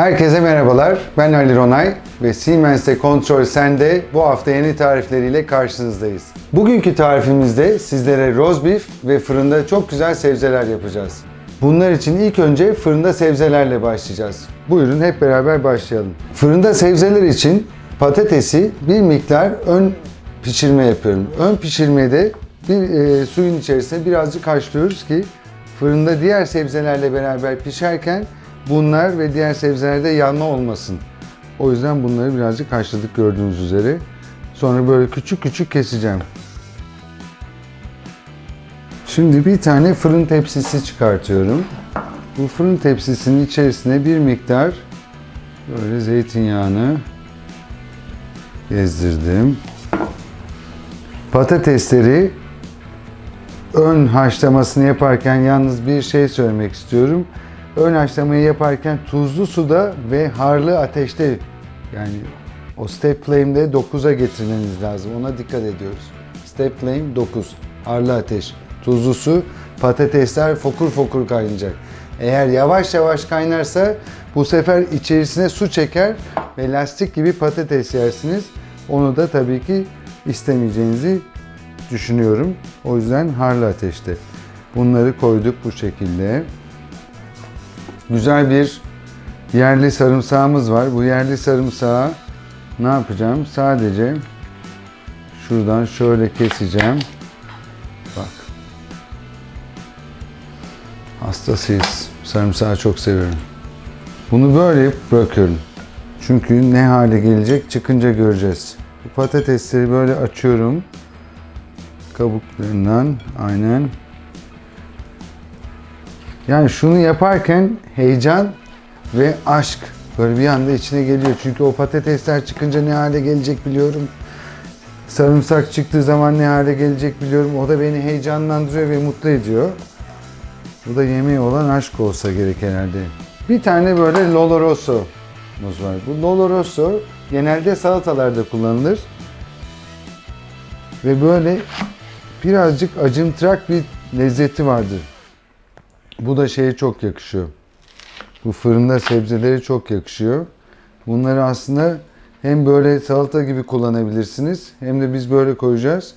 Herkese merhabalar. Ben Ali Ronay ve Siemens'te Kontrol Sende bu hafta yeni tarifleriyle karşınızdayız. Bugünkü tarifimizde sizlere roast beef ve fırında çok güzel sebzeler yapacağız. Bunlar için ilk önce fırında sebzelerle başlayacağız. Buyurun hep beraber başlayalım. Fırında sebzeler için patatesi bir miktar ön pişirme yapıyorum. Ön pişirmede bir e, suyun içerisine birazcık haşlıyoruz ki fırında diğer sebzelerle beraber pişerken bunlar ve diğer sebzelerde yanma olmasın. O yüzden bunları birazcık haşladık gördüğünüz üzere. Sonra böyle küçük küçük keseceğim. Şimdi bir tane fırın tepsisi çıkartıyorum. Bu fırın tepsisinin içerisine bir miktar böyle zeytinyağını gezdirdim. Patatesleri ön haşlamasını yaparken yalnız bir şey söylemek istiyorum. Ön haşlamayı yaparken tuzlu suda ve harlı ateşte yani o step flame'de 9'a getirmeniz lazım. Ona dikkat ediyoruz. Step flame 9. Harlı ateş. Tuzlu su. Patatesler fokur fokur kaynayacak. Eğer yavaş yavaş kaynarsa bu sefer içerisine su çeker ve lastik gibi patates yersiniz. Onu da tabii ki istemeyeceğinizi düşünüyorum. O yüzden harlı ateşte. Bunları koyduk bu şekilde. Güzel bir yerli sarımsağımız var. Bu yerli sarımsağı ne yapacağım? Sadece şuradan şöyle keseceğim. Bak. Hastasıyız. Sarımsağı çok seviyorum. Bunu böyle bırakıyorum. Çünkü ne hale gelecek çıkınca göreceğiz. Bu patatesleri böyle açıyorum. Kabuklarından aynen. Yani şunu yaparken heyecan ve aşk böyle bir anda içine geliyor. Çünkü o patatesler çıkınca ne hale gelecek biliyorum. Sarımsak çıktığı zaman ne hale gelecek biliyorum. O da beni heyecanlandırıyor ve mutlu ediyor. Bu da yemeğe olan aşk olsa gerek herhalde. Bir tane böyle Lolo Rosso'muz var. Bu Lolo Rosso genelde salatalarda kullanılır. Ve böyle birazcık acımtırak bir lezzeti vardır. Bu da şeye çok yakışıyor. Bu fırında sebzelere çok yakışıyor. Bunları aslında hem böyle salata gibi kullanabilirsiniz hem de biz böyle koyacağız.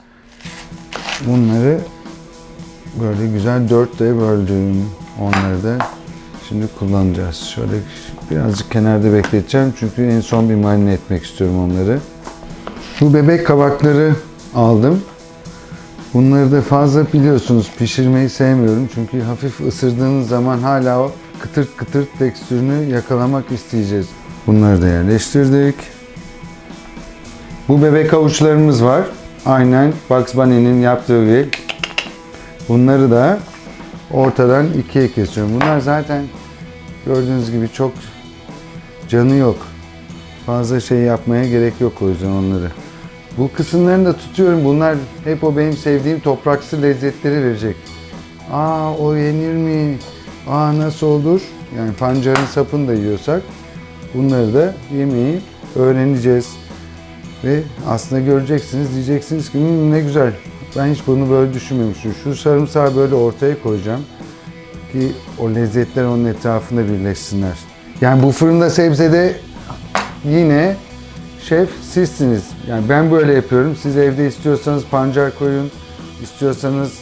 Bunları böyle güzel dörtte böldüm. Onları da şimdi kullanacağız. Şöyle birazcık kenarda bekleteceğim çünkü en son bir marine etmek istiyorum onları. Bu bebek kabakları aldım. Bunları da fazla biliyorsunuz pişirmeyi sevmiyorum. Çünkü hafif ısırdığınız zaman hala o kıtırt kıtırt tekstürünü yakalamak isteyeceğiz. Bunları da yerleştirdik. Bu bebek avuçlarımız var. Aynen Bugs Bunny'nin yaptığı gibi. Bunları da ortadan ikiye kesiyorum. Bunlar zaten gördüğünüz gibi çok canı yok. Fazla şey yapmaya gerek yok o yüzden onları. Bu kısımlarını da tutuyorum. Bunlar hep o benim sevdiğim topraksı lezzetleri verecek. Aa o yenir mi? Aa nasıl olur? Yani pancarın sapını da yiyorsak bunları da yemeyi öğreneceğiz. Ve aslında göreceksiniz diyeceksiniz ki "Hmm, ne güzel. Ben hiç bunu böyle düşünmemiştim. Şu sarımsağı böyle ortaya koyacağım ki o lezzetler onun etrafında birleşsinler. Yani bu fırında sebzede yine şef sizsiniz. Yani ben böyle yapıyorum. Siz evde istiyorsanız pancar koyun, istiyorsanız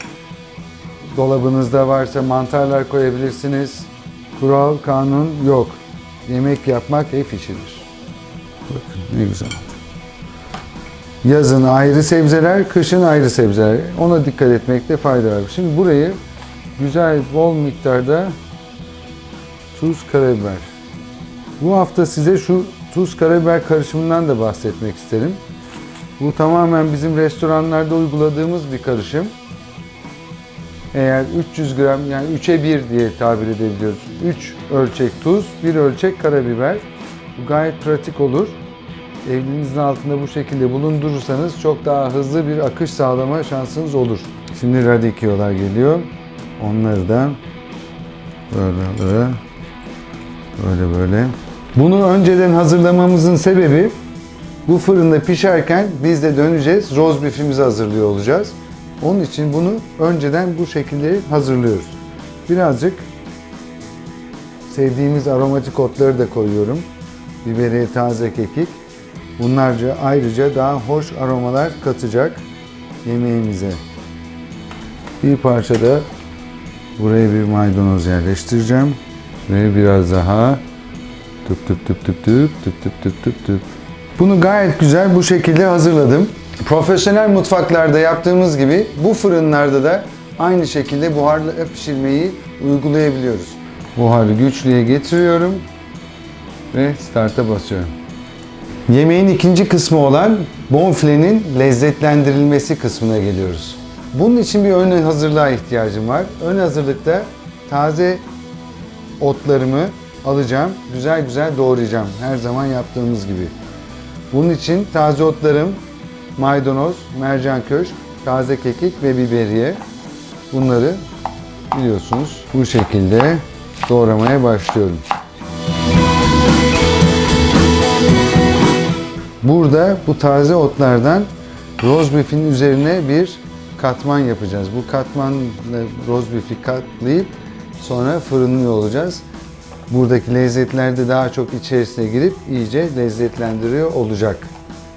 dolabınızda varsa mantarlar koyabilirsiniz. Kural, kanun yok. Yemek yapmak ev işidir. Bakın ne güzel. Yazın ayrı sebzeler, kışın ayrı sebzeler. Ona dikkat etmekte fayda var. Şimdi burayı güzel bol miktarda tuz, karabiber. Bu hafta size şu tuz karabiber karışımından da bahsetmek isterim. Bu tamamen bizim restoranlarda uyguladığımız bir karışım. Eğer 300 gram yani 3'e 1 diye tabir edebiliyoruz. 3 ölçek tuz, 1 ölçek karabiber. Bu gayet pratik olur. Evinizin altında bu şekilde bulundurursanız çok daha hızlı bir akış sağlama şansınız olur. Şimdi radikiolar geliyor. Onları da böyle böyle böyle böyle bunu önceden hazırlamamızın sebebi bu fırında pişerken biz de döneceğiz. Roast beef'imizi hazırlıyor olacağız. Onun için bunu önceden bu şekilde hazırlıyoruz. Birazcık sevdiğimiz aromatik otları da koyuyorum. Biberiye, taze kekik. Bunlarca ayrıca daha hoş aromalar katacak yemeğimize. Bir parça da buraya bir maydanoz yerleştireceğim. Ve biraz daha tıp tıp tıp tıp tıp tıp tıp tıp tıp tıp. Bunu gayet güzel bu şekilde hazırladım. Profesyonel mutfaklarda yaptığımız gibi bu fırınlarda da aynı şekilde buharlı pişirmeyi uygulayabiliyoruz. Buharı güçlüye getiriyorum ve start'a basıyorum. Yemeğin ikinci kısmı olan bonfilenin lezzetlendirilmesi kısmına geliyoruz. Bunun için bir ön hazırlığa ihtiyacım var. Ön hazırlıkta taze otlarımı alacağım. Güzel güzel doğrayacağım. Her zaman yaptığımız gibi. Bunun için taze otlarım maydanoz, mercan köşk, taze kekik ve biberiye. Bunları biliyorsunuz bu şekilde doğramaya başlıyorum. Burada bu taze otlardan roast beef'in üzerine bir katman yapacağız. Bu katmanla roast beef'i katlayıp sonra fırınlıyor olacağız. Buradaki lezzetler de daha çok içerisine girip iyice lezzetlendiriyor olacak.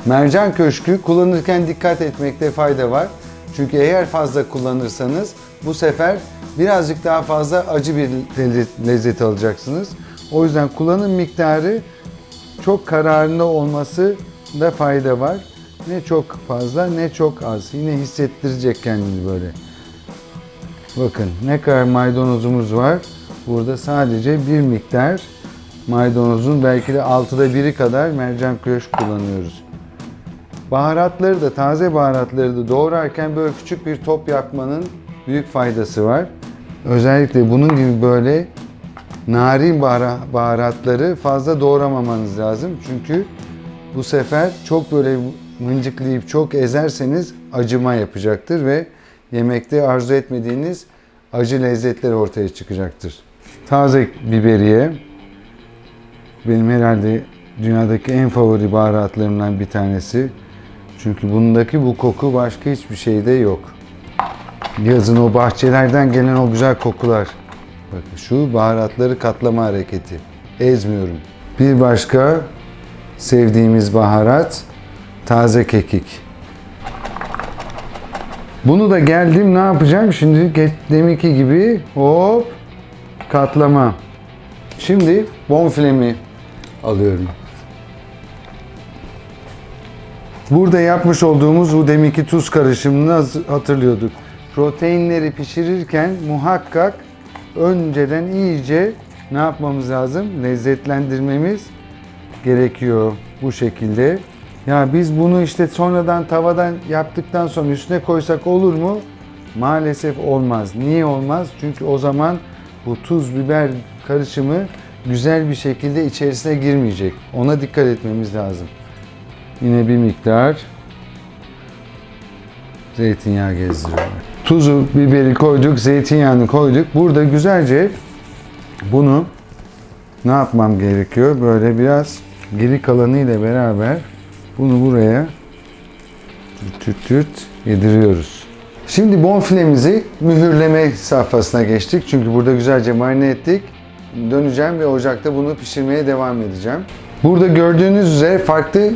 Mercan köşkü kullanırken dikkat etmekte fayda var. Çünkü eğer fazla kullanırsanız bu sefer birazcık daha fazla acı bir lezzet- alacaksınız. O yüzden kullanım miktarı çok kararında olması da fayda var. Ne çok fazla ne çok az. Yine hissettirecek kendini böyle. Bakın ne kadar maydanozumuz var. Burada sadece bir miktar maydanozun belki de altıda biri kadar mercan köşk kullanıyoruz. Baharatları da taze baharatları da doğrarken böyle küçük bir top yapmanın büyük faydası var. Özellikle bunun gibi böyle narin bahara- baharatları fazla doğramamanız lazım. Çünkü bu sefer çok böyle mıncıklayıp çok ezerseniz acıma yapacaktır ve yemekte arzu etmediğiniz acı lezzetler ortaya çıkacaktır. Taze biberiye benim herhalde dünyadaki en favori baharatlarımdan bir tanesi. Çünkü bundaki bu koku başka hiçbir şeyde yok. Yazın o bahçelerden gelen o güzel kokular. Bakın şu baharatları katlama hareketi. Ezmiyorum. Bir başka sevdiğimiz baharat taze kekik. Bunu da geldim ne yapacağım? Şimdi deminki gibi hop katlama. Şimdi bonfilemi alıyorum. Burada yapmış olduğumuz bu deminki tuz karışımını hatırlıyorduk. Proteinleri pişirirken muhakkak önceden iyice ne yapmamız lazım? Lezzetlendirmemiz gerekiyor bu şekilde. Ya biz bunu işte sonradan tavadan yaptıktan sonra üstüne koysak olur mu? Maalesef olmaz. Niye olmaz? Çünkü o zaman bu tuz biber karışımı güzel bir şekilde içerisine girmeyecek. Ona dikkat etmemiz lazım. Yine bir miktar zeytinyağı gezdiriyorlar. Tuzu, biberi koyduk, zeytinyağını koyduk. Burada güzelce bunu ne yapmam gerekiyor? Böyle biraz geri kalanıyla beraber bunu buraya tüt tüt yediriyoruz. Şimdi bonfilemizi mühürleme safhasına geçtik. Çünkü burada güzelce marine ettik. Döneceğim ve ocakta bunu pişirmeye devam edeceğim. Burada gördüğünüz üzere farklı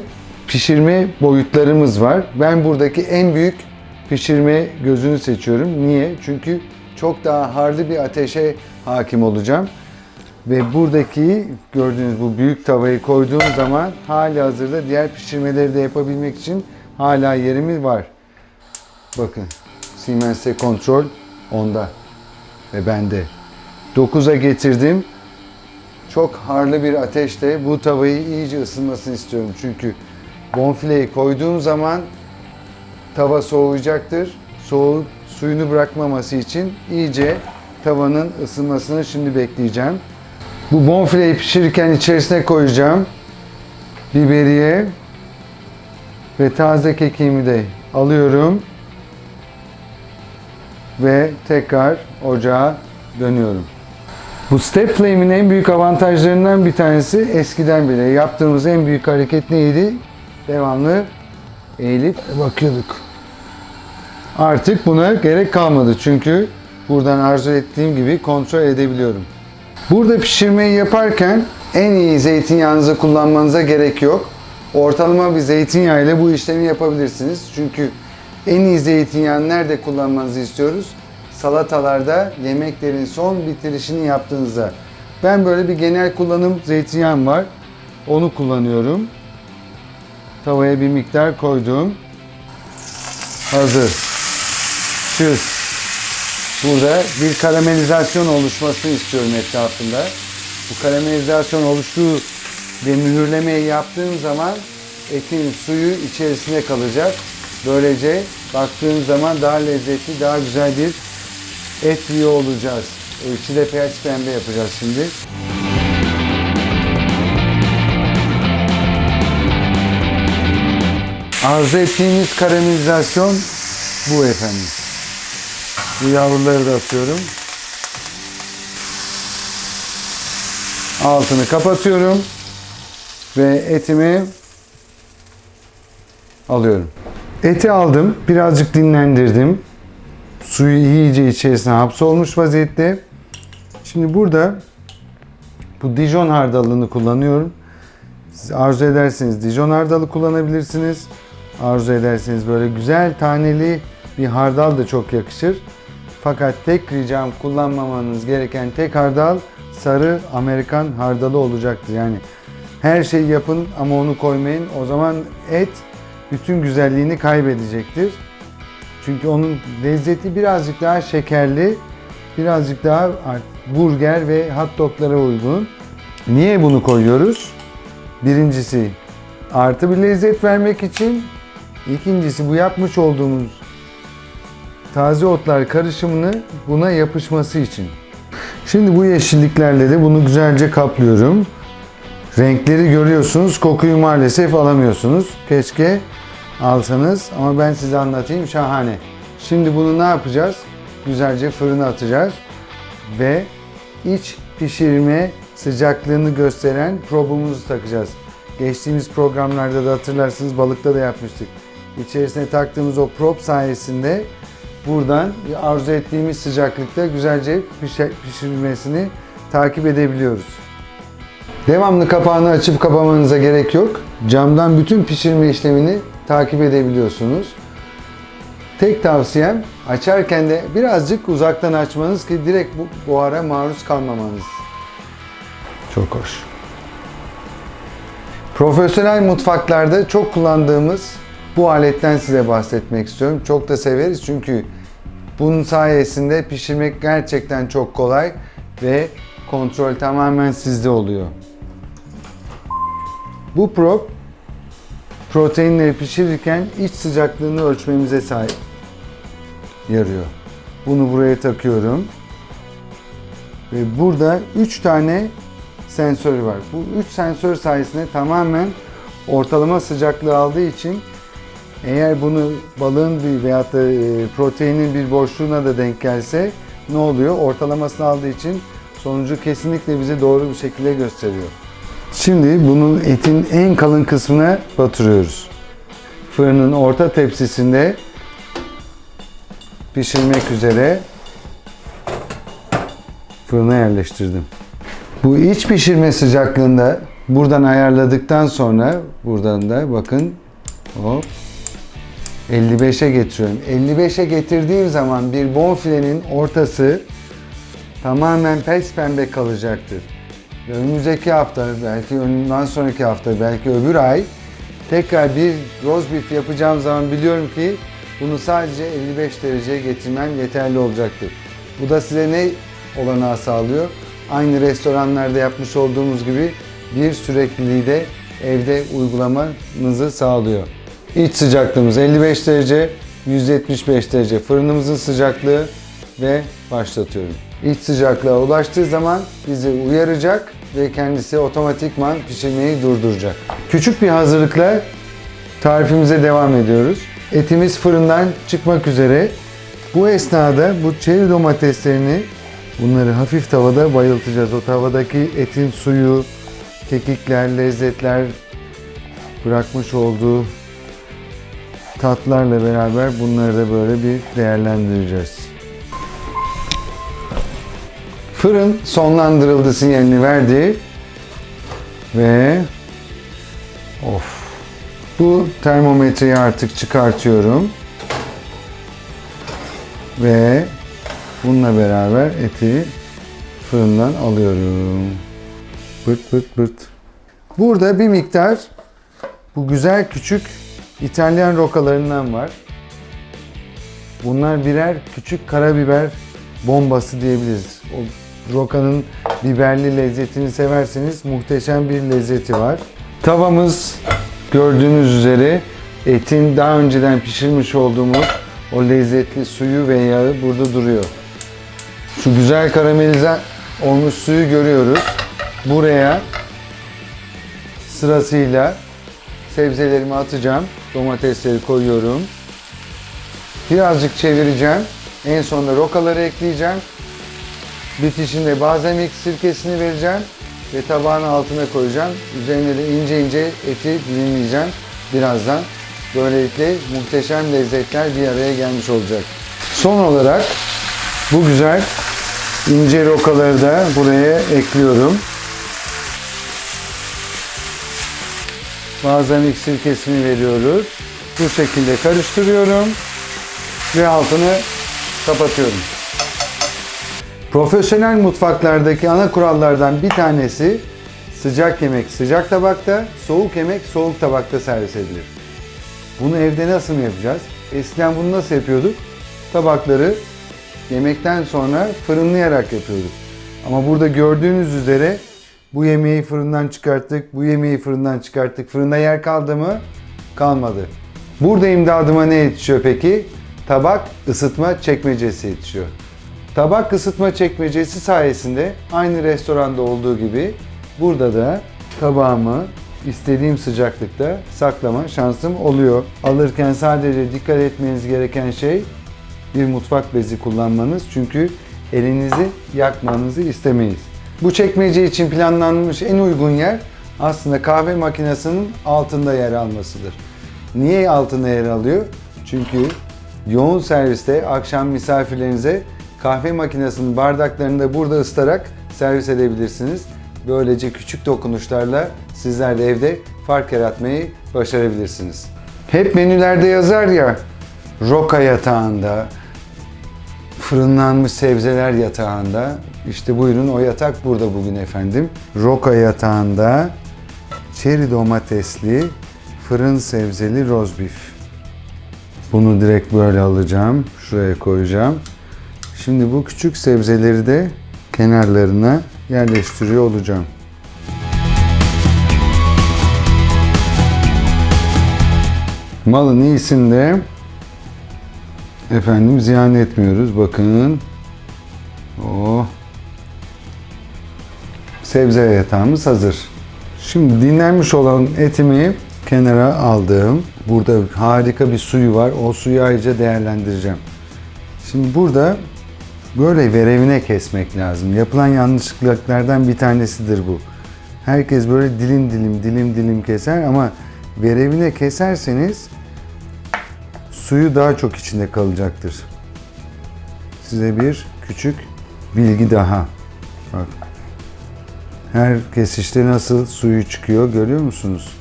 pişirme boyutlarımız var. Ben buradaki en büyük pişirme gözünü seçiyorum. Niye? Çünkü çok daha harlı bir ateşe hakim olacağım. Ve buradaki gördüğünüz bu büyük tavayı koyduğum zaman hali hazırda diğer pişirmeleri de yapabilmek için hala yerimiz var. Bakın Siemens'e kontrol onda ve bende. 9'a getirdim. Çok harlı bir ateşte bu tavayı iyice ısınmasını istiyorum. Çünkü bonfileyi koyduğum zaman tava soğuyacaktır. Soğuk suyunu bırakmaması için iyice tavanın ısınmasını şimdi bekleyeceğim. Bu bonfileyi pişirirken içerisine koyacağım. Biberiye ve taze kekiğimi de alıyorum. Ve tekrar ocağa dönüyorum. Bu step flame'in en büyük avantajlarından bir tanesi eskiden bile yaptığımız en büyük hareket neydi? Devamlı eğilip bakıyorduk. Artık buna gerek kalmadı çünkü buradan arzu ettiğim gibi kontrol edebiliyorum. Burada pişirmeyi yaparken en iyi zeytinyağınızı kullanmanıza gerek yok. Ortalama bir zeytinyağı ile bu işlemi yapabilirsiniz. Çünkü en iyi zeytinyağını nerede kullanmanızı istiyoruz? Salatalarda yemeklerin son bitirişini yaptığınızda. Ben böyle bir genel kullanım zeytinyağım var. Onu kullanıyorum. Tavaya bir miktar koydum. Hazır. Çüz. Burada bir karamelizasyon oluşmasını istiyorum etrafında. Bu karamelizasyon oluştuğu ve mühürlemeyi yaptığım zaman etin suyu içerisinde kalacak. Böylece baktığın zaman daha lezzetli, daha güzel bir et yiyor olacağız. İçi de piyaz pembe yapacağız şimdi. Arzu ettiğimiz karamelizasyon bu efendim. Bu yavruları da atıyorum. Altını kapatıyorum ve etimi alıyorum. Eti aldım, birazcık dinlendirdim. Suyu iyice içerisine hapsolmuş vaziyette. Şimdi burada bu Dijon hardalını kullanıyorum. Siz arzu ederseniz Dijon hardalı kullanabilirsiniz. Arzu ederseniz böyle güzel taneli bir hardal da çok yakışır. Fakat tek ricam kullanmamanız gereken tek hardal sarı Amerikan hardalı olacaktır. Yani her şeyi yapın ama onu koymayın. O zaman et bütün güzelliğini kaybedecektir. Çünkü onun lezzeti birazcık daha şekerli, birazcık daha burger ve hot doglara uygun. Niye bunu koyuyoruz? Birincisi artı bir lezzet vermek için. İkincisi bu yapmış olduğumuz taze otlar karışımını buna yapışması için. Şimdi bu yeşilliklerle de bunu güzelce kaplıyorum. Renkleri görüyorsunuz, kokuyu maalesef alamıyorsunuz. Keşke alsanız ama ben size anlatayım şahane. Şimdi bunu ne yapacağız? Güzelce fırına atacağız ve iç pişirme sıcaklığını gösteren probumuzu takacağız. Geçtiğimiz programlarda da hatırlarsınız balıkta da yapmıştık. İçerisine taktığımız o prob sayesinde buradan arzu ettiğimiz sıcaklıkta güzelce pişirmesini takip edebiliyoruz. Devamlı kapağını açıp kapamanıza gerek yok. Camdan bütün pişirme işlemini takip edebiliyorsunuz. Tek tavsiyem açarken de birazcık uzaktan açmanız ki direkt bu buhara maruz kalmamanız. Çok hoş. Profesyonel mutfaklarda çok kullandığımız bu aletten size bahsetmek istiyorum. Çok da severiz çünkü bunun sayesinde pişirmek gerçekten çok kolay ve kontrol tamamen sizde oluyor. Bu probe proteinleri pişirirken iç sıcaklığını ölçmemize sahip yarıyor. Bunu buraya takıyorum. Ve burada 3 tane sensör var. Bu 3 sensör sayesinde tamamen ortalama sıcaklığı aldığı için eğer bunu balığın bir veyahut da e, proteinin bir boşluğuna da denk gelse ne oluyor? Ortalamasını aldığı için sonucu kesinlikle bize doğru bir şekilde gösteriyor. Şimdi bunun etin en kalın kısmına batırıyoruz. Fırının orta tepsisinde pişirmek üzere fırına yerleştirdim. Bu iç pişirme sıcaklığında buradan ayarladıktan sonra buradan da bakın hop 55'e getiriyorum. 55'e getirdiğim zaman bir bonfilenin ortası tamamen pes pembe kalacaktır. Önümüzdeki hafta, belki ondan sonraki hafta, belki öbür ay tekrar bir roast beef yapacağım zaman biliyorum ki bunu sadece 55 dereceye getirmem yeterli olacaktır. Bu da size ne olanağı sağlıyor? Aynı restoranlarda yapmış olduğumuz gibi bir sürekliliği de evde uygulamanızı sağlıyor. İç sıcaklığımız 55 derece, 175 derece fırınımızın sıcaklığı ve başlatıyorum. İç sıcaklığa ulaştığı zaman bizi uyaracak ve kendisi otomatikman pişirmeyi durduracak. Küçük bir hazırlıkla tarifimize devam ediyoruz. Etimiz fırından çıkmak üzere. Bu esnada bu çeri domateslerini bunları hafif tavada bayıltacağız. O tavadaki etin suyu, kekikler, lezzetler bırakmış olduğu tatlarla beraber bunları da böyle bir değerlendireceğiz. Fırın sonlandırıldı sinyalini verdi. Ve of. Bu termometreyi artık çıkartıyorum. Ve bununla beraber eti fırından alıyorum. Bırt bırt bırt. Burada bir miktar bu güzel küçük İtalyan rokalarından var. Bunlar birer küçük karabiber bombası diyebiliriz. O rokanın biberli lezzetini severseniz muhteşem bir lezzeti var. Tavamız gördüğünüz üzere etin daha önceden pişirmiş olduğumuz o lezzetli suyu ve yağı burada duruyor. Şu güzel karamelize olmuş suyu görüyoruz. Buraya sırasıyla sebzelerimi atacağım. Domatesleri koyuyorum. Birazcık çevireceğim. En sonunda rokaları ekleyeceğim. Bitişinde balzamik sirkesini vereceğim ve tabağın altına koyacağım. Üzerine de ince ince eti dilimleyeceğim birazdan. Böylelikle muhteşem lezzetler bir araya gelmiş olacak. Son olarak bu güzel ince rokaları da buraya ekliyorum. Balzamik sirkesini veriyoruz. Bu şekilde karıştırıyorum ve altını kapatıyorum. Profesyonel mutfaklardaki ana kurallardan bir tanesi sıcak yemek sıcak tabakta, soğuk yemek soğuk tabakta servis edilir. Bunu evde nasıl yapacağız? Eskiden bunu nasıl yapıyorduk? Tabakları yemekten sonra fırınlayarak yapıyorduk. Ama burada gördüğünüz üzere bu yemeği fırından çıkarttık, bu yemeği fırından çıkarttık. Fırında yer kaldı mı? Kalmadı. Burada imdadıma ne yetişiyor peki? Tabak ısıtma çekmecesi yetişiyor. Tabak ısıtma çekmecesi sayesinde aynı restoranda olduğu gibi burada da tabağımı istediğim sıcaklıkta saklama şansım oluyor. Alırken sadece dikkat etmeniz gereken şey bir mutfak bezi kullanmanız. Çünkü elinizi yakmanızı istemeyiz. Bu çekmece için planlanmış en uygun yer aslında kahve makinesinin altında yer almasıdır. Niye altında yer alıyor? Çünkü yoğun serviste akşam misafirlerinize kahve makinesinin bardaklarını da burada ısıtarak servis edebilirsiniz. Böylece küçük dokunuşlarla sizler de evde fark yaratmayı başarabilirsiniz. Hep menülerde yazar ya roka yatağında, fırınlanmış sebzeler yatağında. İşte buyurun o yatak burada bugün efendim. Roka yatağında çeri domatesli fırın sebzeli rozbif. Bunu direkt böyle alacağım. Şuraya koyacağım. Şimdi bu küçük sebzeleri de kenarlarına yerleştiriyor olacağım. Malın iyisini de efendim ziyan etmiyoruz. Bakın. Oh. Sebze yatağımız hazır. Şimdi dinlenmiş olan etimi kenara aldım. Burada harika bir suyu var. O suyu ayrıca değerlendireceğim. Şimdi burada böyle verevine kesmek lazım. Yapılan yanlışlıklardan bir tanesidir bu. Herkes böyle dilim dilim dilim dilim keser ama verevine keserseniz suyu daha çok içinde kalacaktır. Size bir küçük bilgi daha. Bak. Her kesişte nasıl suyu çıkıyor görüyor musunuz?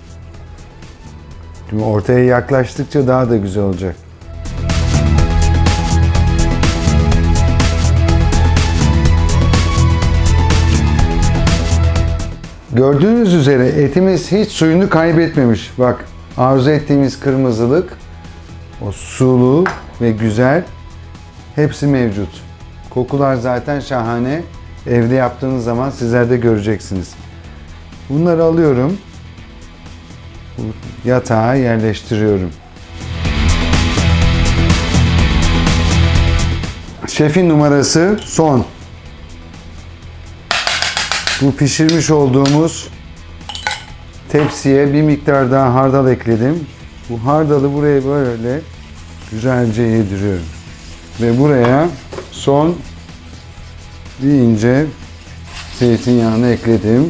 Şimdi ortaya yaklaştıkça daha da güzel olacak. Gördüğünüz üzere etimiz hiç suyunu kaybetmemiş. Bak arzu ettiğimiz kırmızılık, o sulu ve güzel hepsi mevcut. Kokular zaten şahane. Evde yaptığınız zaman sizler de göreceksiniz. Bunları alıyorum. Yatağa yerleştiriyorum. Şefin numarası son. Bu pişirmiş olduğumuz tepsiye bir miktar daha hardal ekledim. Bu hardalı buraya böyle güzelce yediriyorum. Ve buraya son bir ince zeytinyağını ekledim.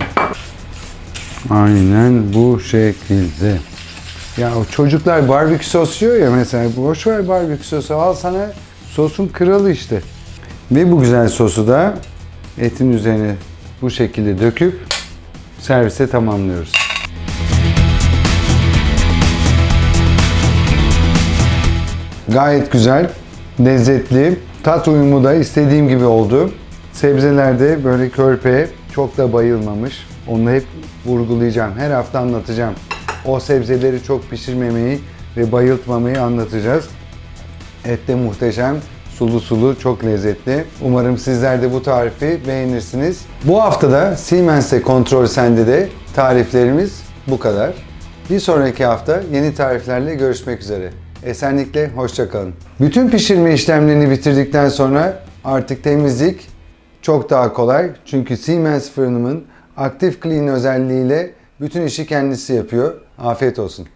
Aynen bu şekilde. Ya çocuklar barbekü sos yiyor ya mesela boş ver barbekü sosu al sana sosun kralı işte. Ve bu güzel sosu da etin üzerine bu şekilde döküp servise tamamlıyoruz. Gayet güzel, lezzetli. Tat uyumu da istediğim gibi oldu. Sebzelerde böyle körpe çok da bayılmamış. Onu hep vurgulayacağım. Her hafta anlatacağım. O sebzeleri çok pişirmemeyi ve bayıltmamayı anlatacağız. Et de muhteşem. Sulu sulu, çok lezzetli. Umarım sizler de bu tarifi beğenirsiniz. Bu haftada Siemens'e kontrol sende de tariflerimiz bu kadar. Bir sonraki hafta yeni tariflerle görüşmek üzere. Esenlikle hoşçakalın. Bütün pişirme işlemlerini bitirdikten sonra artık temizlik çok daha kolay. Çünkü Siemens fırınımın aktif clean özelliğiyle bütün işi kendisi yapıyor. Afiyet olsun.